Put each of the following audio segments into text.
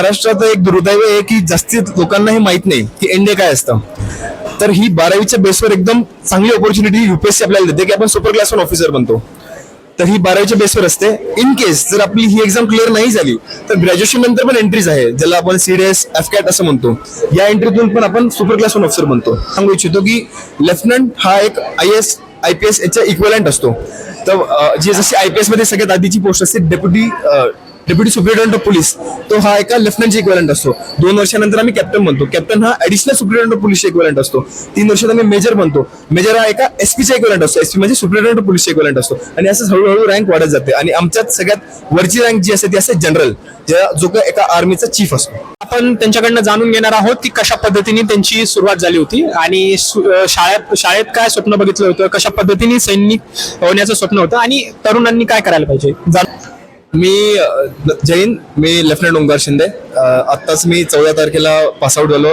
महाराष्ट्रात एक दुर्दैव आहे की जास्तीत लोकांना हे माहीत नाही की एनडीए काय असतं. तर ही बारावीच्या बेसवर एकदम चांगली ऑपॉर्च्युनिटी युपीएससी आपल्याला देते की आपण सुपर क्लास वन ऑफिसर बनतो. तर ही बारावीच्या बेसवर असते. इन केस जर आपली ही एक्झाम क्लिअर नाही झाली तर ग्रॅज्युएशन नंतर पण एंट्रीज आहे. ज्याला आपण सीडीएस एफ कॅट असं म्हणतो. या एंट्रीतून पण आपण सुपर क्लास वन ऑफिसर बनतो. सांगू इच्छितो की लेफ्टनंट हा एक I S I P S याचा इक्वलंट असतो. तर जे जशी आय पी एसमध्ये सगळ्यात आधीची पोस्ट असते deputy deputy superintendent of police तो हा एका लेफ्टनंटची इक्वलंट असतो. दोन वर्षानंतर आम्ही कॅप्टन बनतो. कॅप्टन हा ऍडिशनल सुप्रिटेंडंट ऑफ पोलीसचा इक्वलंट असतो. तीन वर्षात आम्ही मेजर बनतो. मेजर हा एका एसपीचा इक्वलंट असतो. एसपी म्हणजे सुप्रिटेंडंट ऑफ पोलीसचा इक्वलंट असतो. आणि असं हळूहळू रँक वाढत जाते. आणि आमच्यात सगळ्यात वरची रँक जी असते ती असते जनरल ज्या जो का एका आर्मीचा चीफ असतो. आपण त्यांच्याकडनं जाणून घेणार आहोत की कशा पद्धतीने त्यांची सुरुवात झाली होती. आणि शाळेत शाळेत काय स्वप्न बघितलं होतं? कशा पद्धतीने सैनिक होण्याचं स्वप्न होतं? आणि तरुणांनी काय करायला पाहिजे? मी जैन मी लेफ्टनंट ओंकार शिंदे. आत्ताच मी चौदा तारखेला पासआउट झालो.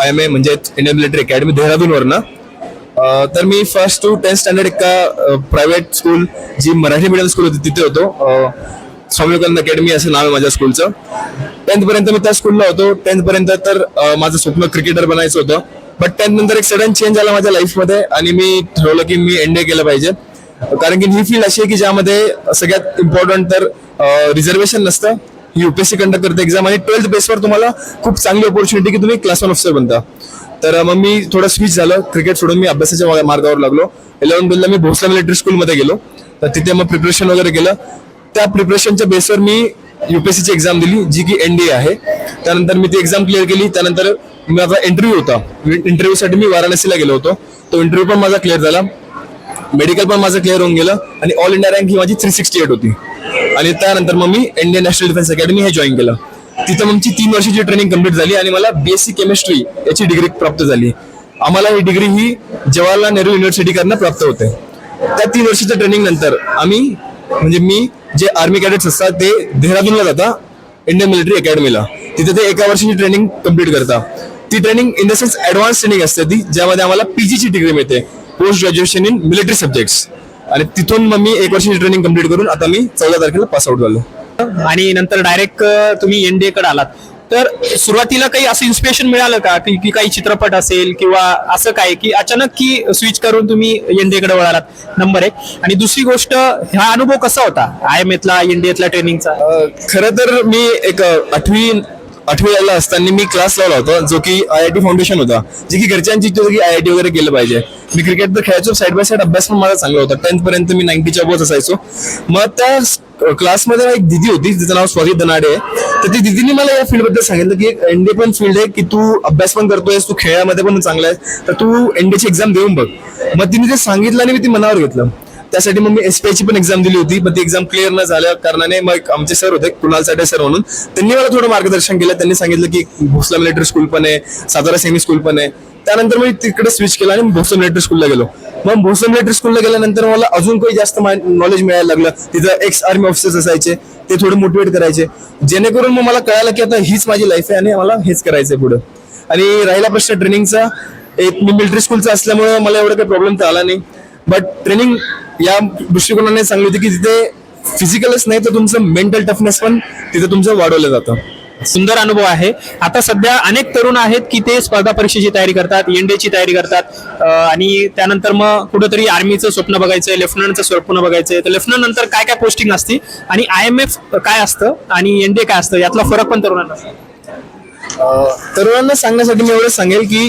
आय एम ए म्हणजे इंडियन मिलिटरी अकॅडमी देहरादूनवरनं. तर मी फर्स्ट टू टेन्थ स्टँडर्ड एका प्रायव्हेट स्कूल जी मराठी मिडियम स्कूल होती तिथे होतो. स्वामी विवेकानंद अकॅडमी असं नाव आहे माझ्या स्कूलचं टेन्थपर्यंत मी त्या स्कूलला होतो. टेन्थपर्यंत तर माझं स्वप्न क्रिकेटर बनायचं होतं. बट टेन्थ नंतर एक सडन चेंज झाला माझ्या लाईफमध्ये आणि मी ठरवलं की मी एनडीए केलं पाहिजे. कारण की ही फील्ड अशी आहे की ज्यामध्ये सगळ्यात इम्पॉर्टंट तर रिझर्वेशन नसतं. ही युपीएससी कंडक्ट करते एक्झाम आणि ट्वेल्थ बेसवर तुम्हाला खूप चांगली ऑपॉर्च्युनिटी की तुम्ही क्लास वन ऑफिसर बनता. तर मग मी थोडं स्विच झालं. क्रिकेट सोडून मी अभ्यासाच्या मार्गावर लागलो. इलेव्हन ट्वेल्थला मी भोसला मिलिटरी स्कूलमध्ये गेलो. तर तिथे मग प्रिपरेशन वगैरे केलं. त्या प्रिपरेशनच्या बेसवर मी युपीएससीची एक्झाम दिली जी की एनडीए आहे. त्यानंतर मी ती एक्झाम क्लिअर केली. त्यानंतर माझा इंटरव्ह्यू होता. इंटरव्ह्यूसाठी मी वाराणसीला गेलो होतो. तो इंटरव्ह्यू पण माझा क्लिअर झाला. मेडिकल पण माझं क्लिअर होऊन गेलं आणि ऑल इंडिया रँक ही माझी थ्री सिक्स्टी एट होती. आणि त्यानंतर मग मी इंडियन नॅशनल डिफेन्स अकॅडमी हे जॉईन केलं. तिथं आमची तीन वर्षाची ट्रेनिंग कंप्लीट झाली आणि मला बीएससी केमिस्ट्री याची डिग्री प्राप्त झाली. आम्हाला ही डिग्री ही जवाहरलाल नेहरू युनिव्हर्सिटीकडनं प्राप्त होते. त्या तीन वर्षाच्या ट्रेनिंग नंतर आम्ही म्हणजे मी जे आर्मी कॅडेट्स असतात ते देहरादूनला जाता इंडियन मिलिटरी अकॅडमीला तिथे ते एका वर्षाची ट्रेनिंग कंप्लीट करता. ती training in the sense advance training असते ती ज्यामध्ये आम्हाला पीजीची डिग्री मिळते. Post graduation in military subjects आणि तिथून मग मी एक वर्षाची ट्रेनिंग कंप्लीट करून आता मी चौदा तारखेला पास आउट झालो. आणि नंतर डायरेक्ट तुम्ही एनडीए कडे आलात. तर सुरुवातीला काही असं इन्स्पिरेशन मिळालं का? की की काही चित्रपट असेल किंवा असं काय? की अचानक की स्विच करून तुम्ही एनडीए कडे वळालात? नंबर एक. आणि दुसरी गोष्ट हा अनुभव कसा होता? आय एम एतला एनडीएतला ट्रेनिंगचा खरं तर मी एक आठवी आठवीला असताना मी क्लास लावला होता जो की आय आय टी फाउंडेशन होता जे की घरच्यांची इच्छा होती की आय आय टी वगैरे केलं पाहिजे. मी क्रिकेट तर खेळायचो साईड बाय साईड अभ्यास पण माझा चांगला होता. टेन्थ पर्यंत मी नाईन्टीच्या बोच असायचो. मग त्या क्लासमध्ये एक दिदी होती तिचं नाव स्वाती दनाडे आहे तर ती दिदीने मला या फील्डबद्दल सांगितलं की एक एनडीए पण फील्ड आहे की तू अभ्यास पण करतोयस तू खेळामध्ये पण चांगला आहे तर तू एनडीएची एक्झाम देऊन बघ. मग तिने ते सांगितलं आणि मी ती मनावर घेतलं. त्यासाठी मग मी एसपीआयची पण एक्झाम दिली होती. पण ती एक्झाम क्लिअर न झाल्या कारणाने मग आमचे सर होते कुणाल साठे सर म्हणून. त्यांनी मला थोडं मार्गदर्शन केलं. त्यांनी सांगितलं की भोसला मिलिटरी स्कूल पण आहे सातारा सेमी स्कूल पण आहे. त्यानंतर मी तिकडे स्विच केलं आणि भोसला मिलिटरी स्कूलला गेलो. मग भोसला मिलिटरी स्कूलला गेल्यानंतर मला अजून काही जास्त नॉलेज मिळायला लागलं. तिथं एक्स आर्मी ऑफिसर्स असायचे ते थोडे मोटिवेट करायचे. जेणेकरून मग मला कळालं की आता हीच माझी लाईफ आहे आणि मला हेच करायचंय पुढं. आणि राहिला प्रश्न ट्रेनिंगचा एक मी मिलिटरी स्कूलचा असल्यामुळे मला एवढा काही प्रॉब्लेम तर आला नाही. बट ट्रेनिंग या दृष्टिकोनाने होती की तिथे फिजिकलच नाही तर तुमचं मेंटल टफनेस पण तिथे तुमचं वाढवलं जातं. सुंदर अनुभव आहे. आता सध्या अनेक तरुण आहेत की ते स्पर्धा परीक्षेची तयारी करतात एनडीएची तयारी करतात. आणि त्यानंतर मग कुठेतरी आर्मीचं स्वप्न बघायचंय लेफ्टनंटचं स्वप्न बघायचंय. तर लेफ्टनंट नंतर काय काय पोस्टिंग असते आणि आय एम एफ काय असतं? आणि एनडीए काय असतं? यातला फरक पण तरुणांना. तरुणांना सांगण्यासाठी मी एवढं सांगेल की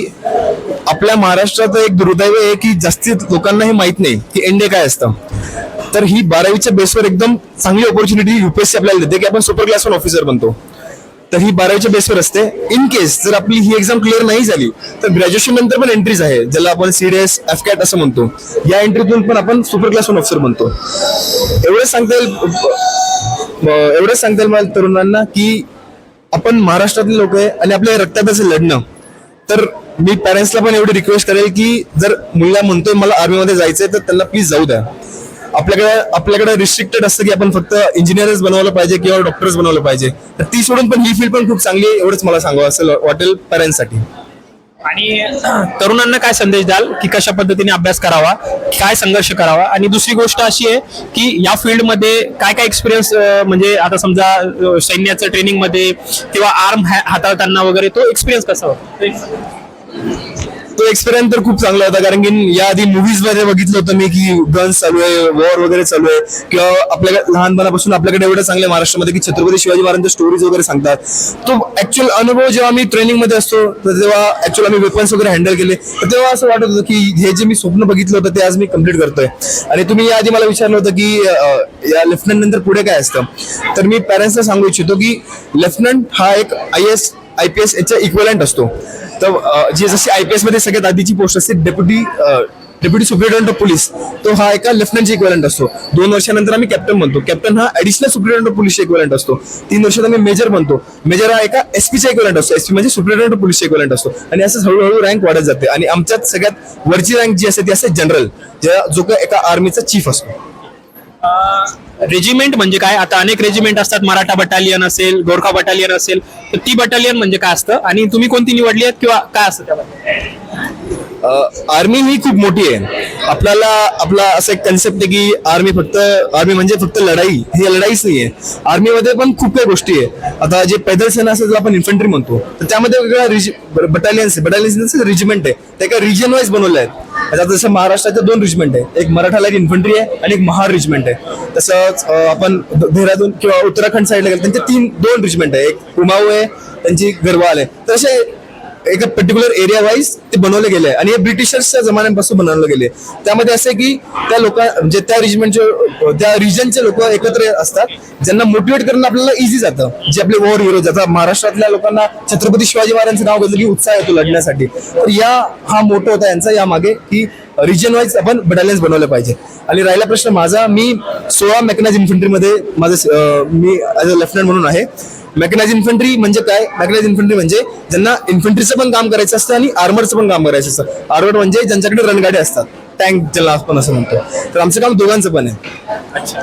आपल्या महाराष्ट्रात एक दुर्दैव आहे की जास्तीत लोकांना हे माहीत नाही की एनडे काय असतं. तर ही बारावीच्या बेसवर एकदम चांगली ऑपॉर्च्युनिटी युपीएससी आपल्याला देते की आपण सुपर क्लास वन ऑफिसर बनतो. तर ही बारावीच्या बेसवर असते. इन केस जर आपली ही एक्झाम क्लिअर नाही झाली तर ग्रॅज्युएशन नंतर पण एंट्रीज आहे. ज्याला आपण सीडीएस एफ कॅट असं म्हणतो. या एंट्रीतून पण आपण सुपर क्लास वन ऑफिसर बनतो. एवढंच सांगता येईल एवढंच सांगता येईल मला तरुणांना की आपण महाराष्ट्रातले लोक आहे आणि आपल्या रक्तात असेल लढणं. तर मी पॅरेंट्सला पण एवढी रिक्वेस्ट करेल की जर मुलगा म्हणतोय मला आर्मीमध्ये जायचंय तर त्यांना प्लीज जाऊ द्या. आपल्याकडे आपल्याकडे रिस्ट्रिक्टेड असतं की आपण फक्त इंजिनियरच बनवलं पाहिजे किंवा डॉक्टर्स बनवलं पाहिजे. तर ती सोडून पण ही फील्ड पण खूप चांगली आहे एवढंच मला सांगावं असं वाटेल पॅरेंट्ससाठी आणि तरुणांना काय संदेश द्याल? की कशा पद्धतीने अभ्यास करावा? काय संघर्ष करावा? आणि दुसरी गोष्ट अशी आहे की या फील्डमध्ये काय काय एक्सपिरियन्स म्हणजे आता समजा सैन्याचं ट्रेनिंगमध्ये किंवा आर्म हाताळताना वगैरे तो एक्सपिरियन्स कसा होता? तो एक्सपिरियन्स तर खूप चांगला होता कारण की याआधी मुव्हीजमध्ये बघितलं होतं मी की गन्स चालू आहे वॉर वगैरे चालू आहे किंवा आपल्याकडे लहानपणापासून आपल्याकडे एवढं चांगलं महाराष्ट्रामध्ये की छत्रपती शिवाजी महाराजांच्या स्टोरीज वगैरे सांगतात. तो ऍक्च्युअल अनुभव जेव्हा मी ट्रेनिंगमध्ये असतो तर तेव्हा ऍक्च्युअल आम्ही वेपन्स वगैरे हँडल केले. तर तेव्हा असं वाटत होतं की हे जे मी स्वप्न बघितलं होतं ते आज मी कंप्लीट करतोय. आणि तुम्ही याआधी मला विचारलं होतं की या लेफ्टनंट नंतर पुढे काय असतं? तर मी पॅरेंट्सला सांगू इच्छितो की लेफ्टनंट हा एक I S I P S याच्या इक्वलंट असतो. तर जे जसे जशी आय पी एसमध्ये सगळ्यात आधीची पोस्ट असते deputy deputy superintendent of police तो हा एका लेफ्टनंटची इक्वलंट असतो. दोन वर्षानंतर आम्ही कॅप्टन बनतो. कॅप्टन हा ऍडिशनल सुप्रिटेंडंट ऑफ पोलीसचे इक्वलंट असतो. तीन वर्षात आम्ही मेजर बनतो. मेजर हा एका एसपीचा इक्वलंट असतो. एसपी म्हणजे सुप्रिटेंडंट ऑफ पोलीसचे इक्वलंट असतो. आणि असं हळूहळू रँक वाढत जाते. आणि आमच्यात सगळ्यात वरची रँक जी असते ती असते जनरल ज्या जो का एका आर्मीचा चीफ असतो. रेजिमेंट म्हणजे काय? आता अनेक रेजिमेंट असतात. मराठा बटालियन असेल गोरखा बटालियन असेल. तर ती बटालियन म्हणजे काय असतं? आणि तुम्ही कोणती निवडली आहेत किंवा काय असतं त्यामध्ये? आर्मी ही खूप मोठी आहे. आपल्याला आपला असं एक कन्सेप्ट आहे की आर्मी फक्त आर्मी म्हणजे फक्त लढाई. ही लढाईच नाही आहे आर्मीमध्ये पण खूप काही गोष्टी आहे. आता जे पैदल सेना असेल आपण इन्फंट्री म्हणतो तर त्यामध्ये वेगवेगळ्या बटालियन्स आहे. बटालियन्स रेजिमेंट आहे. त्या एका रिजन वाईज बनवल्या आहेत. आता जसं महाराष्ट्राचे दोन रेजिमेंट आहे. एक मराठाला एक इन्फंट्री आहे आणि एक महार रेजिमेंट आहे. तसंच आपण देहरादून किंवा उत्तराखंड साईडला गेलो त्यांचे तीन दोन रेजिमेंट आहे. एक कुमाऊ आहे त्यांची गरवाल आहे. तर असे एका पर्टिक्युलर एरिया वाईज ते बनवले गेले आहे. आणि हे ब्रिटिशर्सच्या जमान्यापासून बनवलं गेले त्यामध्ये असे की त्या लोक म्हणजे त्या रिजमेंटचे त्या रिजनचे लोक एकत्र असतात. ज्यांना मोटिवेट करणं आपल्याला इझी जातं. जे आपले वॉर हिरो जातात. महाराष्ट्रातल्या लोकांना छत्रपती शिवाजी महाराजांचं नाव घेतलं की उत्साह येतो लढण्यासाठी. तर या हा मोठा होता यांचा या मागे की रिजन वाईज आपण बटालियन्स बनवले पाहिजे. आणि राहिला प्रश्न माझा. मी सोळा मेकनाइज इन्फंट्रीमध्ये माझं मी ॲज अ लेफ्टनंट म्हणून आहे. मेकनाइज इन्फंट्री म्हणजे काय? मेकनाइज इन्फंट्री म्हणजे ज्यांना इन्फंट्रीचं पण काम करायचं असतं आणि आर्मरचं पण काम करायचं असतं. आर्मर म्हणजे ज्यांच्याकडे रणगाडे असतात. टँक ज्याला आपण असं म्हणतो. तर आमचं काम दोघांचं पण आहे. अच्छा.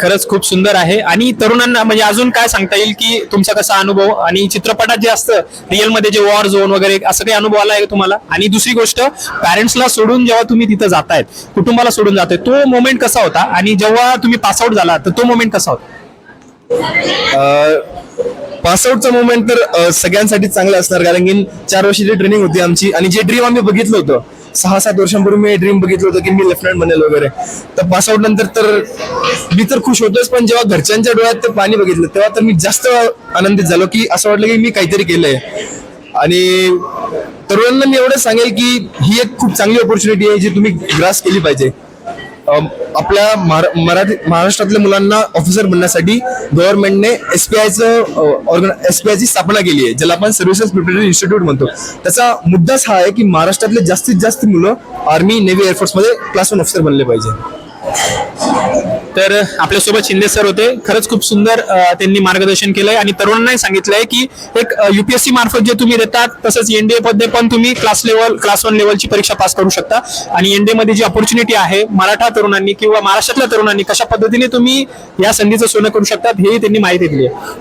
खरंच खूप सुंदर आहे. आणि तरुणांना म्हणजे अजून काय सांगता येईल की तुमचा कसा अनुभव आणि चित्रपटात जे असतं रिअलमध्ये जे वॉर झोन वगैरे असं काही अनुभव आला आहे तुम्हाला? आणि दुसरी गोष्ट पॅरेंट्सला सोडून जेव्हा तुम्ही तिथं जातायत कुटुंबाला सोडून जाताय तो मोमेंट कसा होता? आणि जेव्हा तुम्ही पासआउट झाला तर तो मोमेंट कसा होता? पासआउटचा मुवमेंट तर सगळ्यांसाठी चांगलं असणार. कारण की चार वर्षाची ट्रेनिंग होती आमची. आणि जे ड्रीम आम्ही बघितलं होतं सहा सात वर्षांपूर्वी मी ड्रीम बघितलं होतं की मी लेफ्टनंट बनेल वगैरे. तर पासआउट नंतर तर मी तर खुश होतोच पण जेव्हा घरच्यांच्या डोळ्यात ते पाणी बघितलं तेव्हा तर मी जास्त आनंदित झालो की असं वाटलं की मी काहीतरी केलंय. आणि तरुणांना मी एवढं सांगेल की ही एक खूप चांगली ऑपॉर्च्युनिटी आहे जी तुम्ही ग्रास केली पाहिजे. आपल्या मराठी महाराष्ट्रातल्या मुलांना ऑफिसर बनण्यासाठी गव्हर्नमेंटने पी आयची स्थापना केली आहे ज्याला आपण सर्व्हिसेस प्रिपरेटरी इन्स्टिट्यूट म्हणतो. त्याचा मुद्दाच हा आहे की महाराष्ट्रातले जास्तीत जास्त मुलं आर्मी नेव्ही एअरफोर्समध्ये क्लास वन ऑफिसर बनले पाहिजे. तर आपल्यासोबत शिंदे सर होते. खरंच खूप सुंदर त्यांनी मार्गदर्शन केलंय. आणि तरुणांनाही सांगितलंय की एक युपीएससी मार्फत जे तुम्ही देतात तसंच एनडीए मध्ये पण तुम्ही क्लास लेवल क्लास वन लेवलची परीक्षा पास करू शकता. आणि एनडीए मध्ये जी ऑपॉर्च्युनिटी आहे मराठा तरुणांनी किंवा महाराष्ट्रातल्या तरुणांनी कशा पद्धतीने तुम्ही या संधीचं सोनं करू शकतात हेही त्यांनी माहिती दिली आहे.